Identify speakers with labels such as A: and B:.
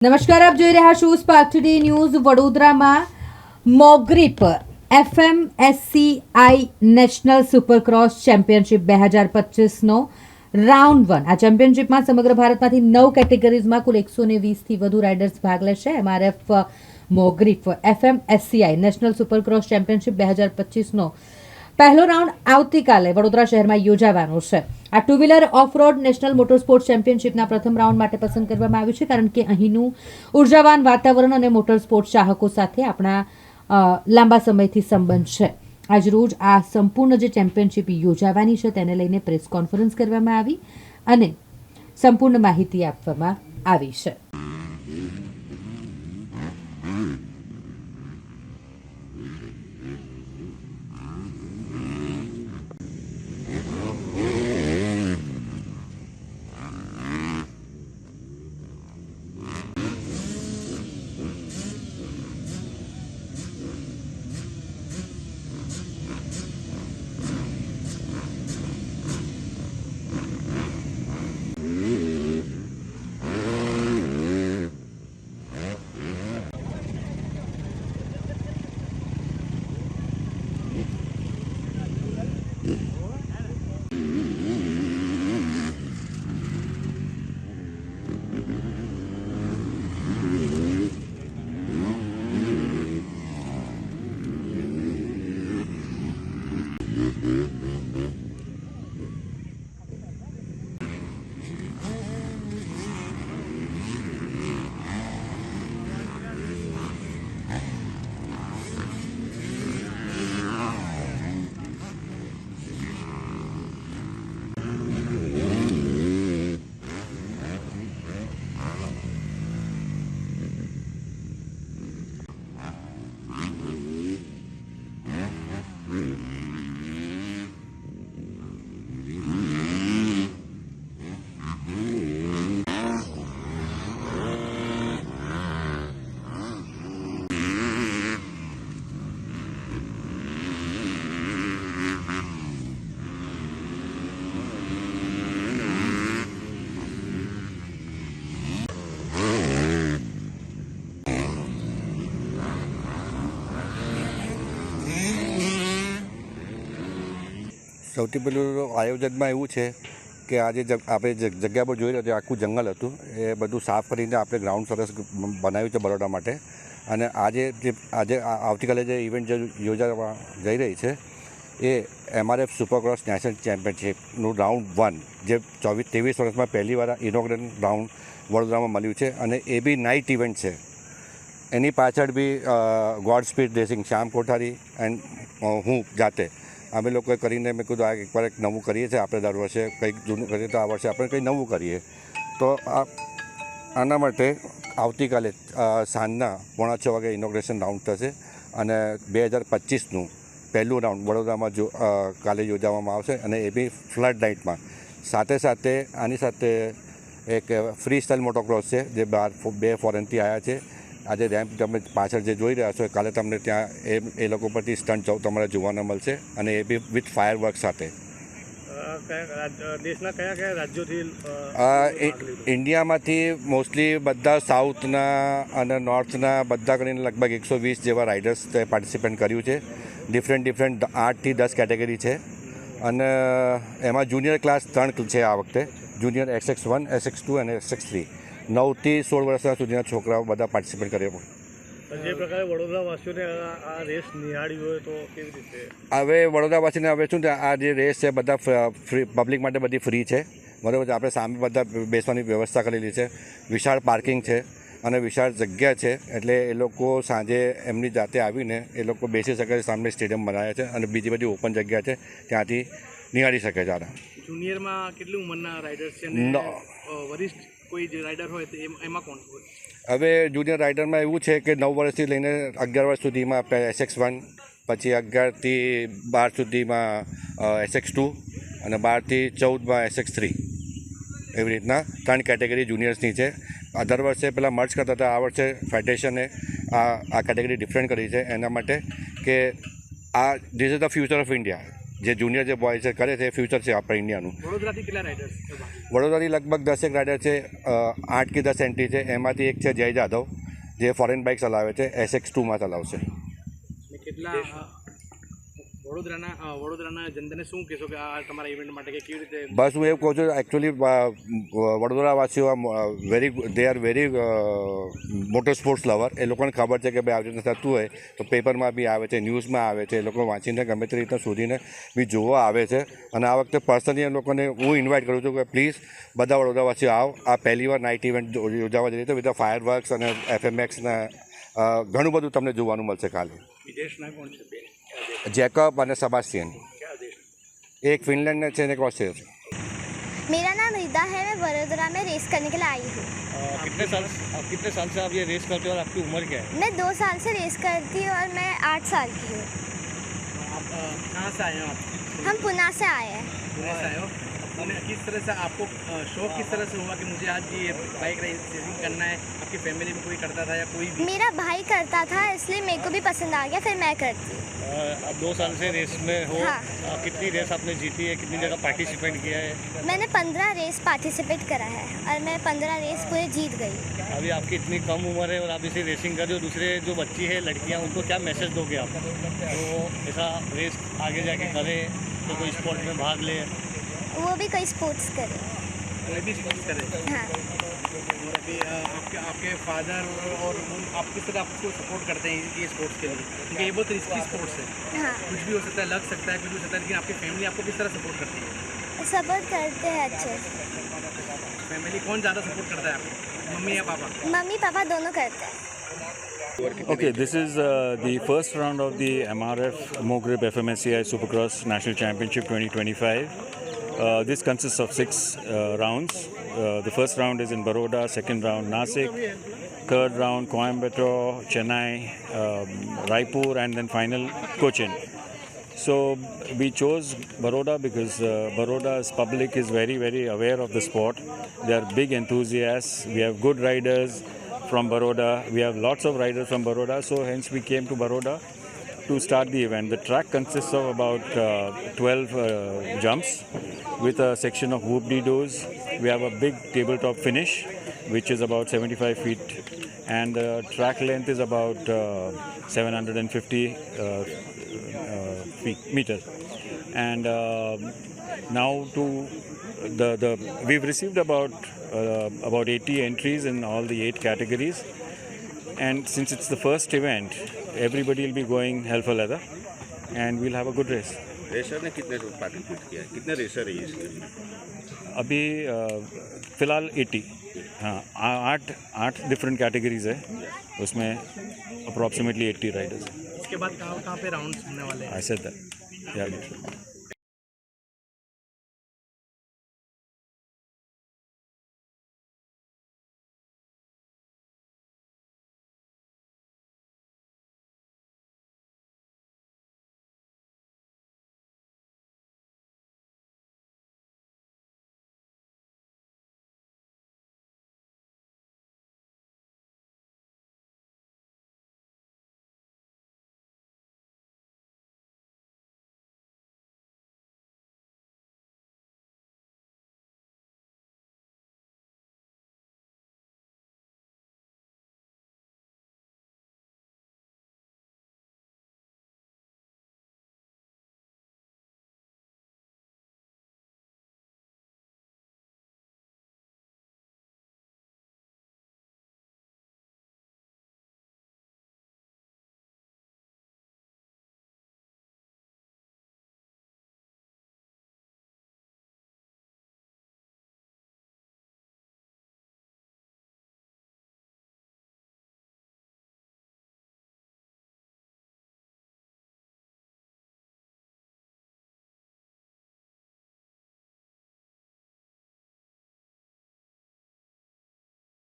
A: નમસ્કાર, આપ જોઈ રહ્યા છો સ્પાર્ક ટુડે ન્યૂઝ વડોદરામાં Mogrip FMSCI national supercross championship બે હજાર પચીસનો રાઉન્ડ વન આ ચેમ્પિયનશિપમાં સમગ્ર ભારતમાંથી નવ કેટેગરીઝમાં કુલ એકસો ને વીસથી વધુ રાઇડર્સ ભાગ લેશે. MRF Mogrip FMSCI national supercross championship બે હજાર પચીસનો પહેલો રાઉન્ડ આવતીકાલે વડોદરા શહેરમાં યોજાવાનો છે. આ two wheeler off road national motor sports ચેમ્પિયનશિપના પ્રથમ રાઉન્ડ માટે પસંદ કરવામાં આવ્યું છે, કારણ કે અહીંનું ઉર્જાવાન વાતાવરણ અને મોટર સ્પોર્ટ્સ ચાહકો સાથે આપણા લાંબા સમયથી સંબંધ છે. આજરોજ આ સંપૂર્ણ જે ચેમ્પિયનશિપ યોજાવાની છે, તેને લઈને પ્રેસ કોન્ફરન્સ કરવામાં આવી અને સંપૂર્ણ માહિતી આપવામાં આવી છે.
B: સૌથી પહેલું આયોજનમાં એવું છે કે આજે આપણે જગ્યા પર જોઈ રહ્યા છીએ આખું જંગલ હતું. એ બધું સાફ કરીને આપણે ગ્રાઉન્ડ સરસ બનાવ્યું છે બરોડા માટે. અને આજે જે, આજે આવતીકાલે જે ઇવેન્ટ જે યોજાવા જઈ રહી છે, એ એમઆરએફ સુપરક્રોસ નેશનલ ચેમ્પિયનશિપનું રાઉન્ડ વન જે ચોવીસ, ત્રેવીસ વર્ષમાં પહેલીવાર વાર રાઉન્ડ વડોદરામાં મળ્યું છે. અને એ બી નાઇટ ઇવેન્ટ છે. એની પાછળ be godspeed racing Shyam Kothari and હું જાતે. અમે લોકોએ કરીને મેં કીધું, આ એકવાર એક નવું કરીએ છીએ, આપણે દર વર્ષે કંઈક જૂનું કરીએ તો આ વર્ષે આપણે કંઈ નવું કરીએ. તો આ, આના માટે આવતીકાલે સાંજના પોણા છ વાગે ઇનોગ્રેશન રાઉન્ડ થશે અને બે હજાર પચીસનું પહેલું રાઉન્ડ વડોદરામાં જો કાલે યોજવામાં આવશે અને એ બી ફ્લડ નાઇટમાં સાથે સાથે આની સાથે એક ફ્રી સ્ટાઇલ મોટોક્રોસ છે, જે બહાર બે ફોરેનથી આવ્યા છે. આજે રેમ્પ તમે પાછળ જે જોઈ રહ્યા છો કાલે તમને ત્યાં એ એ લોકો પરથી સ્ટન્ટ તમારે જોવાના મળશે અને એ બી વિથ ફાયર વર્ક સાથે.
C: દેશના કયા કયા રાજ્યોથી?
B: ઇન્ડિયામાંથી મોસ્ટલી બધા સાઉથના અને નોર્થના બધા કરીને લગભગ એકસો વીસ જેવા રાઇડર્સ પાર્ટિસિપેટ કર્યું છે. ડિફરન્ટ ડિફરન્ટ આઠથી દસ કેટેગરી છે. અને એમાં જુનિયર ક્લાસ ત્રણ છે આ વખતે. Junior XX one XX two અને એક્સએક્સ થ્રી નવથી સોળ વર્ષના સુધીના છોકરાઓ બધા પાર્ટિસિપેટ કર્યો
C: જે પ્રકારે વડોદરા વાસીઓને આ આ રેસ નિહાળી હોય તો કેવી રીતે?
B: હવે વડોદરાવાસીને હવે શું આ જે રેસ છે બધા ફ્રી પબ્લિક માટે બધી ફ્રી છે. બરાબર છે આપણે સામે બધા બેસવાની વ્યવસ્થા કરેલી છે. વિશાળ પાર્કિંગ છે અને વિશાળ જગ્યા છે એટલે એ લોકો સાંજે એમની જાતે આવીને એ લોકો બેસી શકે છે સામે સ્ટેડિયમ બનાવ્યા છે અને બીજી બધી ઓપન જગ્યા છે ત્યાંથી નિહાળી શકે છે આને
C: જુનિયરમાં કેટલી ઉંમરના રાઇડર્સ છે વરિષ્ઠ
B: હવે જુનિયર રાઇડરમાં એવું છે કે નવ વર્ષથી લઈને અગિયાર વર્ષ સુધીમાં આપણે એસએક્સ વન પછી અગિયારથી બાર સુધીમાં એસએક્સ ટુ અને બારથી ચૌદમાં એસએક્સ થ્રી એવી રીતના ત્રણ કેટેગરી જુનિયર્સની છે. દર વર્ષે પહેલાં મર્જ કરતા હતા, આ વર્ષે ફેડરેશને આ આ કેટેગરી ડિફરન્ટ કરી છે. એના માટે કે આ this is the future of India જે જુનિયર જે બોય છે કરે છે એ ફ્યુચર છે આપણા ઇન્ડિયાનું
C: વડોદરાથી કેટલા રાઇડર્સ
B: વડોદરાથી લગભગ દસેક રાઇડર છે આઠ કે દસ એન્ટ્રી છે. એમાંથી એક છે જય જાધવ જે ફોરેન બાઇક ચલાવે છે એસએક્સ ટુમાં ચલાવશે.
D: કેટલા વડોદરાના વડોદરાના જનતાને શું કહેશો કે આ તમારા ઇવેન્ટ માટે કે કેવી રીતે
B: બસ હું એવું કહું છું actually વડોદરાવાસીઓ very they are very motor sports lover એ લોકોને ખબર છે કે ભાઈ આવી રીતે થતું હોય તો પેપરમાં બી આવે છે ન્યૂઝમાં આવે છે એ લોકો વાંચીને ગમે તે રીતના શોધીને બી જોવા આવે છે. અને આ વખતે પર્સનલી એ લોકોને હું ઇન્વાઇટ કરું છું કે પ્લીઝ બધા વડોદરાવાસીઓ આવો. આ પહેલી વાર નાઇટ ઇવેન્ટ યોજાવા જઈએ તો વિધ ફાયર વર્ક્સ અને એફએમએક્સના ઘણું બધું તમને જોવાનું મળશે કાલે.
D: વિદેશના કોણ છે?
B: જેકબ અને સબાસ્ટિયન એક ફિનલેન્ડ છે અને એક ઓસ્ટ્રેલિયા
E: मेरा नाम रिदा है मैं वडोदरा में रेस करने के लिए आई हूँ
C: कितने साल आप कितने साल से आप ये रेस करते हो और आपकी उम्र क्या है
E: मैं दो साल से रेस करती हूँ और मैं आठ साल की हूँ
D: आप अ, कहाँ से आए हो आप
E: हम पुणे से आए हैं
D: हो पुणे किस तरह से आपको शौक किस तरह से हुआ कि मुझे आज ये बाइक रेसिंग करना है? आपकी फैमिली में कोई करता था या कोई भी?
E: मेरा भाई करता था इसलिए मेरे को भी पसंद आ गया फिर मैं करती हूँ।
C: आप दो साल से रेस में हो।
E: हाँ।
C: अ, कितनी रेस आपने जीती है? कितनी जगह पार्टिसिपेट किया है?
E: मैंने पंद्रह रेस पार्टिसिपेट करा है और मैं पंद्रह रेस पूरे जीत गई।
C: अभी आपकी इतनी कम उम्र है और आप इसे रेसिंग कर रहे हो दूसरे जो बच्ची है लड़कियाँ उनको क्या मैसेज दोगे आप? तो ऐसा रेस आगे जाके करे तो कोई स्पोर्ट में भाग ले।
E: वो भी कोई स्पोर्ट्स करे
D: कोई भी स्पोर्ट्स करे
E: हाँ?
D: और अभी आपके आपके फादर और आप किस तरह आपको सपोर्ट करते हैं ये स्पोर्ट्स के लिए? क्योंकि ये बहुत रिस्की स्पोर्ट्स है।
E: हाँ।
D: कुछ भी हो सकता है लग सकता है कुछ भी हो सकता है लेकिन आपकी फैमिली आपको किस तरह सपोर्ट करती है?
E: सपोर्ट करते हैं अच्छे से।
D: फैमिली कौन ज़्यादा सपोर्ट करता है आपको? मम्मी या पापा?
E: मम्मी पापा दोनों करते हैं।
F: Okay, this is uh, the first round of the MRF Mogrib FMSCI Supercross National Championship 2025. Uh, this consists of six uh, rounds. Uh, the first round is in Baroda, second round Nasik, third round Coimbatore, Chennai, um, Raipur, and then final Cochin. So we chose Baroda because uh, Baroda's public is very, very aware of the sport. They are big enthusiasts. We have good riders from Baroda. We have lots of riders from Baroda. So hence we came to Baroda to start the event. The track consists of about uh, 12 uh, jumps with a section of whoop doors. We have a big tabletop finish, which is about 75 feet, and the track length is about uh, 750 uh, uh, feet meters. And uh, now to the the we've received about uh, about 80 entries in all the eight categories. And since it's the first event, everybody will be going hell for leather, and we'll have a good race.
G: Racer ने कितने participate किया है? कितने racer है इसके लिए?
F: अभी फ़िलहाल 80 हाँ आठ आठ डिफरेंट कैटेगरीज है। उसमें अप्रॉक्सीमेटली 80 राइडर्स
D: उसके बाद कहाँ कहाँ पे राउंड होने वाले हैं?
F: ऐसे या